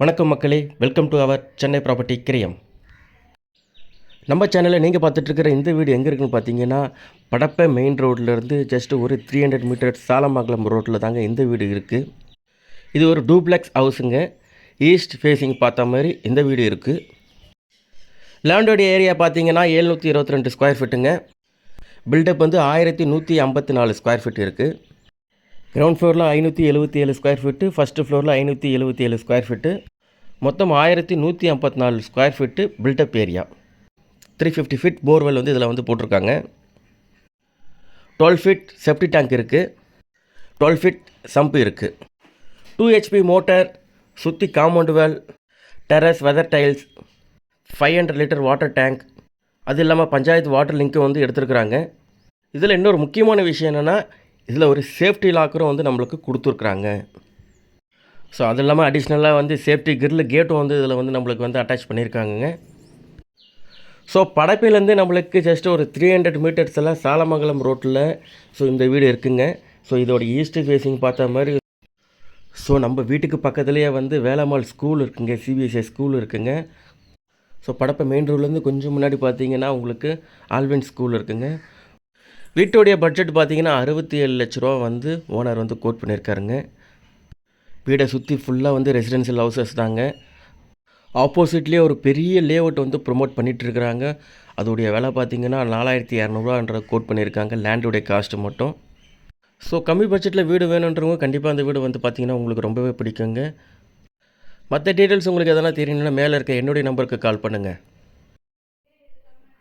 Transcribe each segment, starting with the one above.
வணக்கம் மக்களே welcome to our Chennai property கிரியம் நம்ம சேனலில் நீங்கள் பார்த்துட்ருக்கிற இந்த வீடு எங்கே இருக்குன்னு பார்த்தீங்கன்னா படப்பை மெயின் ரோட்லேருந்து ஜஸ்ட் ஒரு த்ரீ ஹண்ட்ரட் மீட்டர் சாலமங்கலம் ரோட்டில் தாங்க இந்த வீடு இருக்குது இது ஒரு டூப்ளெக்ஸ் ஹவுஸுங்க ஈஸ்ட் ஃபேஸிங் பார்த்த மாதிரி இந்த வீடு இருக்குது லேண்டோடைய ஏரியா பார்த்தீங்கன்னா ஏழ்நூற்றி இருபத்தி ரெண்டு ஸ்கொயர் ஃபீட்டுங்க பில்டப் வந்து ஆயிரத்தி நூற்றி ஐம்பத்தி நாலு ஸ்கொயர் ஃபீட் இருக்குது கிரவுண்ட் ஃப்ளோரில் ஐநூற்றி எழுபத்தி ஏழு ஸ்கொயர் ஃபீட்டு ஃபஸ்ட்டு ஃப்ளோரில் ஐநூற்றி எழுபத்தி ஏழு ஸ்கொயர் ஃபீட்டு மொத்தம் ஆயிரத்தி நூற்றி ஐம்பத்தி நாலு square feet built up area three fifty feet borewell வந்து இதில் வந்து போட்டிருக்காங்க. டுவெல் ஃபீட் செப்டி டேங்க் இருக்குது டுவெல் ஃபீட் சம்பு இருக்குது டூ ஹெச்பி மோட்டார் சுற்றி compound wall terrace weather tiles five hundred litre water tank அது இல்லாமல் பஞ்சாயத்து வாட்டர் லிங்க்கும் வந்து எடுத்துருக்குறாங்க. இதில் இன்னொரு முக்கியமான விஷயம் என்னென்னா இதில் ஒரு சேஃப்டி லாக்கரும் வந்து நம்மளுக்கு கொடுத்துருக்குறாங்க. ஸோ அது இல்லாமல் அடிஷ்னலாக வந்து சேஃப்டி கிரில் கேட்டும் வந்து இதில் வந்து நம்மளுக்கு வந்து அட்டாச் பண்ணியிருக்காங்கங்க. ஸோ படப்பிலேருந்து நம்மளுக்கு ஜஸ்ட் ஒரு த்ரீ ஹண்ட்ரட் மீட்டர்ஸ் எல்லாம் சாலமங்கலம் ரோட்டில் ஸோ இந்த வீடு இருக்குங்க. ஸோ இதோட ஈஸ்ட் ஃபேஸிங் பார்த்த மாதிரி ஸோ நம்ம வீட்டுக்கு பக்கத்துலேயே வந்து வேலம்மாள் ஸ்கூல் இருக்குங்க சிபிஎஸ்சி ஸ்கூல் இருக்குங்க. ஸோ படப்பை மெயின் ரோட்லேருந்து கொஞ்சம் முன்னாடி பார்த்தீங்கன்னா உங்களுக்கு ஆல்வின் ஸ்கூல் இருக்குங்க. வீட்டுடைய பட்ஜெட் பார்த்திங்கன்னா அறுபத்தி ஏழு லட்ச ரூபா வந்து ஓனர் வந்து கோட் பண்ணியிருக்காருங்க வீடை சுற்றி ஃபுல்லாக வந்து ரெசிடென்ஷியல் ஹவுசஸ் தாங்க. ஆப்போசிட்லேயே ஒரு பெரிய லே அவுட் வந்து ப்ரொமோட் பண்ணிகிட்ருக்குறாங்க அதோடைய விலை பார்த்தீங்கன்னா நாலாயிரத்தி இரநூறுவான்ற கோட் பண்ணியிருக்காங்க லேண்டுடைய காஸ்ட்டு மட்டும். ஸோ கம்மி பட்ஜெட்டில் வீடு வேணுன்றவங்க கண்டிப்பாக அந்த வீடு வந்து பார்த்தீங்கன்னா உங்களுக்கு ரொம்பவே பிடிக்குங்க. மற்ற டீட்டெயில்ஸ் உங்களுக்கு எதனா தெரியணும்னா மேலே இருக்க என்னுடைய நம்பருக்கு கால் பண்ணுங்கள்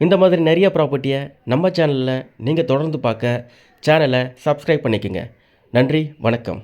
இந்த மாதிரி நிறைய ப்ராப்பர்ட்டியை நம்ம சேனலில் நீங்கள் தொடர்ந்து பார்க்க சேனலை சப்ஸ்கிரைப் பண்ணிக்கோங்க. நன்றி வணக்கம்.